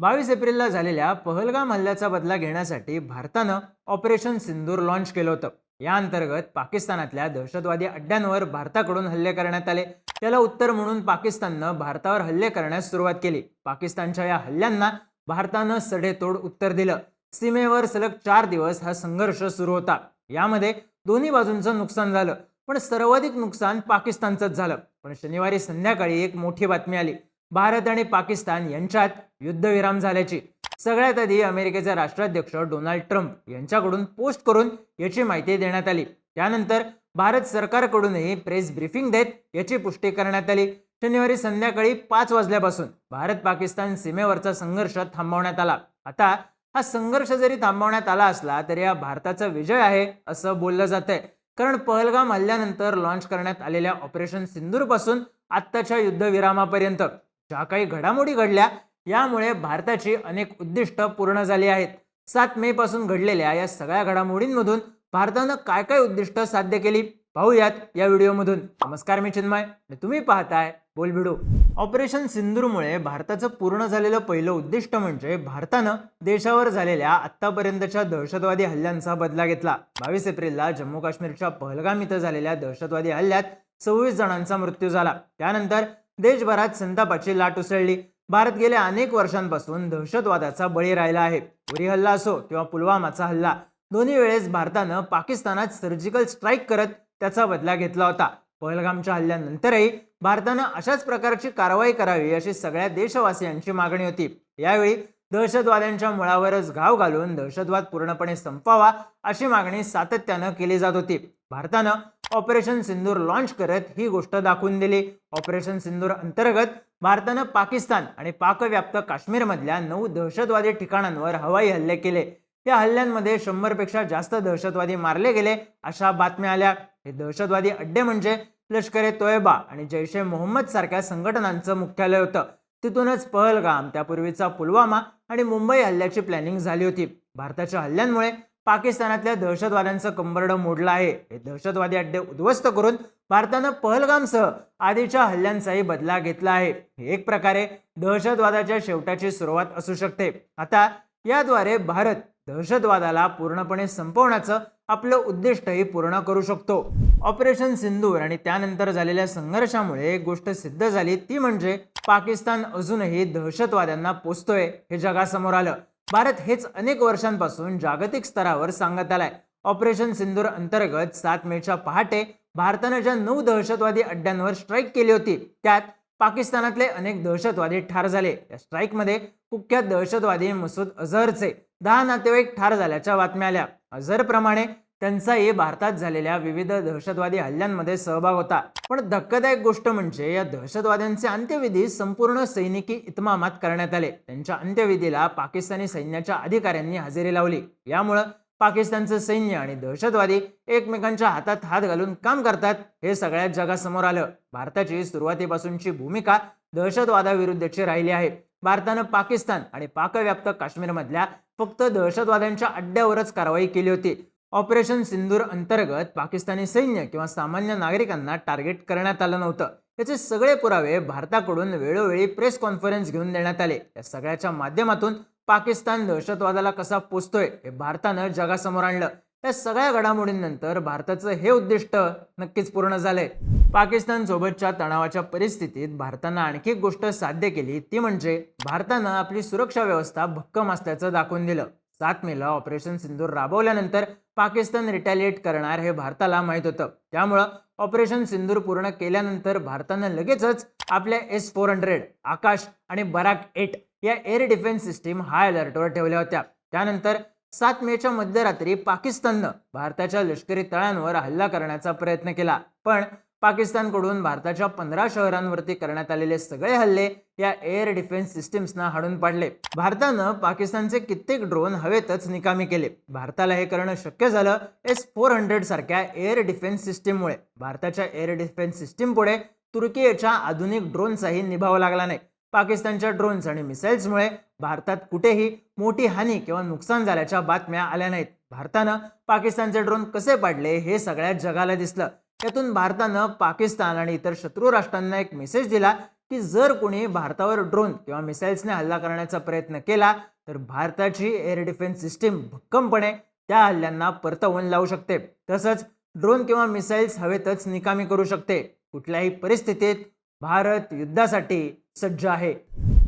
बावीस एप्रिलला झालेल्या पहलगाम हल्ल्याचा बदला घेण्यासाठी भारतानं ऑपरेशन सिंदूर लॉन्च केलं होतं. या अंतर्गत पाकिस्तानातल्या दहशतवादी अड्ड्यांवर भारताकडून हल्ले करण्यात आले. त्याला उत्तर म्हणून पाकिस्ताननं भारतावर हल्ले करण्यास सुरुवात केली. पाकिस्तानच्या या हल्ल्यांना भारतानं सडेतोड उत्तर दिलं. सीमेवर सलग चार दिवस हा संघर्ष सुरू होता. यामध्ये दोन्ही बाजूंचं नुकसान झालं. पण सर्वाधिक नुकसान पाकिस्तानचंच झालं. पण शनिवारी संध्याकाळी एक मोठी बातमी आली. भारत आणि पाकिस्तान यांच्यात युद्धविराम झाल्याची. सगळ्यात आधी अमेरिकेचे राष्ट्राध्यक्ष डोनाल्ड ट्रम्प यांच्याकडून पोस्ट करून याची माहिती देण्यात आली. त्यानंतर भारत सरकारकडूनही प्रेस ब्रीफिंग देत याची पुष्टी करण्यात आली. शनिवारी संध्याकाळी पाच वाजल्यापासून भारत पाकिस्तान सीमेवरचा संघर्ष थांबवण्यात आला. आता हा संघर्ष जरी थांबवण्यात आला असला तरी हा भारताचा विजय आहे असं बोललं जात आहे कारण पहलगाम हल्ल्यानंतर लॉन्च करण्यात आलेल्या ऑपरेशन सिंदूरपासून आत्ताच्या युद्धविरामापर्यंत. ज्या काही घडामोडी घडल्या यामुळे भारताची अनेक उद्दिष्ट पूर्ण झाली आहेत. सात मे पासून घडलेल्या या सगळ्या घडामोडींमधून भारतानं काय काय उद्दिष्ट साध्य केली? पाहूयात या व्हिडिओमधून. नमस्कार मी चिन्मय आणि तुम्ही पाहताय बोल व्हिडिओ ऑपरेशन सिंदूरमुळे भारताचं पूर्ण झालेलं पहिलं उद्दिष्ट म्हणजे भारतानं देशावर झालेल्या आतापर्यंतच्या दहशतवादी हल्ल्यांचा बदला घेतला. बावीस एप्रिलला जम्मू काश्मीरच्या पहलगाम इथं झालेल्या दहशतवादी हल्ल्यात सव्वीस जणांचा मृत्यू झाला. त्यानंतर देशभरात संतापाची लाट उसळली. भारत गेल्या अनेक वर्षांपासून दहशतवादाचा बळी राहिला आहे. उरी हल्ला असो किंवा पुलवामाचा हल्ला दोन्ही वेळेस भारतानं पाकिस्तानात सर्जिकल स्ट्राईक करत त्याचा बदला घेतला होता. पहलगामच्या हल्ल्यानंतरही भारतानं अशाच प्रकारची कारवाई करावी अशी सगळ्या देशवासियांची मागणी होती. यावेळी दहशतवाद्यांच्या मुळावरच घाव घालून दहशतवाद पूर्णपणे संपावा अशी मागणी सातत्यानं केली जात होती. भारतानं ऑपरेशन सिंदूर लॉन्च करत ही गोष्ट दाखवून दिली. ऑपरेशन सिंदूर अंतर्गत भारतानं पाकिस्तान आणि पाकव्याप्त काश्मीरमधल्या नऊ दहशतवादी ठिकाणांवर हवाई हल्ले केले. त्या हल्ल्यांमध्ये शंभरपेक्षा जास्त दहशतवादी मारले गेले अशा बातम्या आल्या. हे दहशतवादी अड्डे म्हणजे लष्कर ए तोयबा आणि जैश ए मोहम्मद सारख्या संघटनांचं मुख्यालय होतं. तिथूनच पहलगाम त्यापूर्वीचा पुलवामा आणि मुंबई हल्ल्याची प्लॅनिंग झाली होती. भारताच्या हल्ल्यांमुळे पाकिस्तानातल्या दहशतवाद्यांचं कंबरडं मोडलं आहे. हे दहशतवादी अड्डे उद्ध्वस्त करून भारतानं पहलगामसह आधीच्या हल्ल्यांचाही बदला घेतला आहे. हे एक प्रकारे दहशतवादाच्या शेवटाची सुरुवात असू शकते. आता याद्वारे भारत दहशतवादाला पूर्णपणे संपवण्याचं आपलं उद्दिष्टही पूर्ण करू शकतो. ऑपरेशन सिंदूर आणि त्यानंतर झालेल्या संघर्षामुळे एक गोष्ट सिद्ध झाली ती म्हणजे पाकिस्तान अजूनही दहशतवाद्यांना पोचतोय हे जगासमोर आलं. भारत हेच अनेक वर्षांपासून जागतिक स्तरावर सांगत आलाय. ऑपरेशन सिंदूर अंतर्गत सात मेच्या पहाटे भारतानं ज्या नऊ दहशतवादी अड्ड्यांवर स्ट्राईक केली होती त्यात पाकिस्तानातले अनेक दहशतवादी ठार झाले. या स्ट्राईकमध्ये कुख्यात दहशतवादी मसूद अझहरचे दहा नातेवाईक ठार झाल्याच्या बातम्या आल्या. अझहरप्रमाणे त्यांचाही भारतात झालेल्या विविध दहशतवादी हल्ल्यांमध्ये सहभाग होता. पण धक्कादायक गोष्ट म्हणजे या दहशतवाद्यांचे अंत्यविधी संपूर्ण सैनिकी इतमामात करण्यात आले. त्यांच्या अंत्यविधीला पाकिस्तानी सैन्याच्या अधिकाऱ्यांनी हजेरी लावली. यामुळं पाकिस्तानचं सैन्य आणि दहशतवादी एकमेकांच्या हातात हात घालून काम करतात हे सगळ्यात जगासमोर आलं. भारताची सुरुवातीपासूनची भूमिका दहशतवादाविरुद्धची राहिली आहे. भारतानं पाकिस्तान आणि पाकव्याप्त काश्मीरमधल्या फक्त दहशतवाद्यांच्या अड्ड्यावरच कारवाई केली होती. ऑपरेशन सिंदूर अंतर्गत पाकिस्तानी सैन्य किंवा सामान्य नागरिकांना टार्गेट करण्यात आलं नव्हतं. याचे सगळे पुरावे भारताकडून वेळोवेळी प्रेस कॉन्फरन्स घेऊन देण्यात आले. या सगळ्याच्या माध्यमातून पाकिस्तान दहशतवादाला कसा पोचतोय हे भारतानं जगासमोर आणलं. या सगळ्या घडामोडींनंतर भारताचं हे उद्दिष्ट नक्कीच पूर्ण झालंय. पाकिस्तान सोबतच्या तणावाच्या परिस्थितीत भारतानं आणखी एक गोष्ट साध्य केली. ती म्हणजे भारतानं आपली सुरक्षा व्यवस्था भक्कम असल्याचं दाखवून दिलं. सात मेला ऑपरेशन सिंदूर राबवल्यानंतर पाकिस्तान रिटॅलिएट करणार हे भारताला माहीत होतं. त्यामुळं ऑपरेशन सिंदूर पूर्ण केल्यानंतर भारतानं लगेचच आपल्या एस फोर हंड्रेड आकाश आणि बराक एट या एअर डिफेन्स सिस्टीम हाय अलर्टवर ठेवल्या होत्या. त्यानंतर सात मेच्या मध्यरात्री पाकिस्ताननं भारताच्या लष्करी तळांवर हल्ला करण्याचा प्रयत्न केला. पण पाकिस्तानकडून भारताच्या पंधरा शहरांवरती करण्यात आलेले सगळे हल्ले या एअर डिफेन्स सिस्टीम्सना हाडून पाडले. भारतानं पाकिस्तानचे कित्येक ड्रोन हवेतच निकामी केले. भारताला हे करणं शक्य झालं एस फोर हंड्रेड सारख्या एअर डिफेन्स सिस्टीममुळे भारताच्या एअर डिफेन्स सिस्टीम पुढे तुर्कीच्या आधुनिक ड्रोनचाही निभाव लागला नाही. पाकिस्तानच्या ड्रोन्स आणि मिसाईल्समुळे भारतात कुठेही मोठी हानी किंवा नुकसान झाल्याच्या बातम्या आल्या नाहीत. भारतानं पाकिस्तानचे ड्रोन कसे पाडले हे सगळ्या जगाला दिसलं. यातून भारतानं पाकिस्तान आणि इतर शत्रू राष्ट्रांना एक मेसेज दिला की जर कोणी भारतावर ड्रोन किंवा मिसाईल्सने हल्ला करण्याचा प्रयत्न केला तर भारताची एअर डिफेन्स सिस्टीम भक्कमपणे त्या हल्ल्यांना परतवून लावू शकते. तसंच ड्रोन किंवा मिसाईल्स हवेतच निकामी करू शकते. कुठल्याही परिस्थितीत भारत युद्धासाठी सज्ज आहे.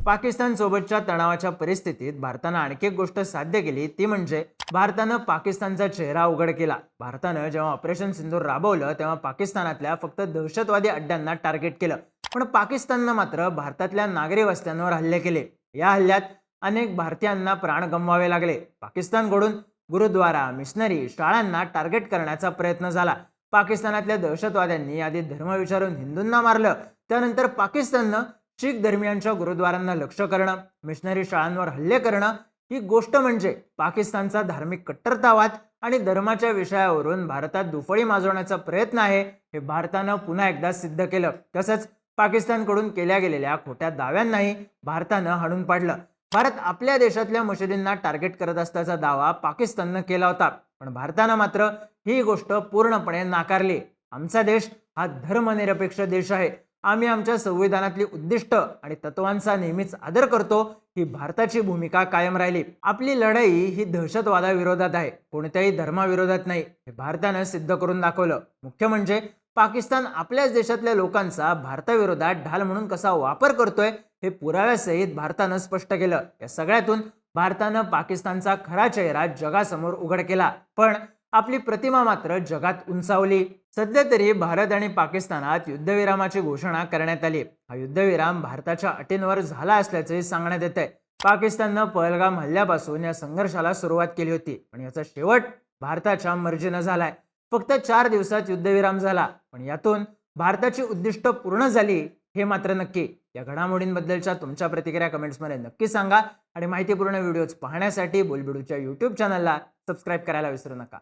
पाकिस्तानसोबतच्या तणावाच्या परिस्थितीत भारतानं आणखी एक गोष्ट साध्य केली ती म्हणजे भारतानं पाकिस्तानचा चेहरा उघड केला. भारतानं जेव्हा ऑपरेशन सिंधूर राबवलं तेव्हा पाकिस्तानातल्या फक्त दहशतवादी अड्ड्यांना टार्गेट केलं. पण पाकिस्ताननं मात्र भारतातल्या नागरी वस्त्यांवर हल्ले केले. या हल्ल्यात अनेक भारतीयांना प्राण गमवावे लागले. पाकिस्तानकडून गुरुद्वारा मिशनरी शाळांना टार्गेट करण्याचा प्रयत्न झाला. पाकिस्तानातल्या दहशतवाद्यांनी आधी धर्म विचारून हिंदूंना मारलं. त्यानंतर पाकिस्ताननं शीख धर्मियांच्या गुरुद्वारांना लक्ष करणं मिशनरी शाळांवर हल्ले करणं ही गोष्ट म्हणजे पाकिस्तानचा धार्मिक कट्टरतावाद आणि धर्माच्या विषयावरून भारतात दुफळी माजवण्याचा प्रयत्न आहे हे भारतानं पुन्हा एकदा सिद्ध केलं. तसंच पाकिस्तानकडून केल्या गेलेल्या खोट्या दाव्यांनाही भारतानं हाणून पाडलं. भारत आपल्या देशातल्या मशिदींना टार्गेट करत असल्याचा दावा पाकिस्ताननं केला होता. पण भारतानं मात्र ही गोष्ट पूर्णपणे नाकारली. आमचा देश हा धर्मनिरपेक्ष देश आहे. आम्ही आमच्या संविधानातली उद्दिष्ट आणि तत्वांचा नेहमीच आदर करतो ही भारताची भूमिका कायम राहिली. आपली लढाई ही दहशतवादाविरोधात आहे कोणत्याही धर्माविरोधात नाही हे भारतानं सिद्ध करून दाखवलं. मुख्य म्हणजे पाकिस्तान आपल्याच देशातल्या लोकांचा भारताविरोधात ढाल म्हणून कसा वापर करतोय हे पुराव्यासहित भारतानं स्पष्ट केलं. या सगळ्यातून भारतानं पाकिस्तानचा खरा चेहरा जगासमोर उघड केला. पण आपली प्रतिमा मात्र जगात उंचावली. सध्या तरी भारत आणि पाकिस्तानात युद्धविरामाची घोषणा करण्यात आली. हा युद्धविराम भारताच्या अटींवर झाला असल्याचे सांगण्यात येत आहे पाकिस्ताननं पहलगाम हल्ल्यापासून या संघर्षाला सुरुवात केली होती. पण याचा शेवट भारताच्या मर्जीनं झालाय. फक्त चार दिवसात युद्धविराम झाला. पण यातून भारताची उद्दिष्ट पूर्ण झाली हे मात्र नक्की. या घडामोडींबद्दलच्या तुमच्या प्रतिक्रिया कमेंट्समध्ये नक्की सांगा. आणि माहितीपूर्ण व्हिडिओज पाहण्यासाठी बोलबिडूच्या यूट्यूब चॅनलला सबस्क्राईब करायला विसरू नका.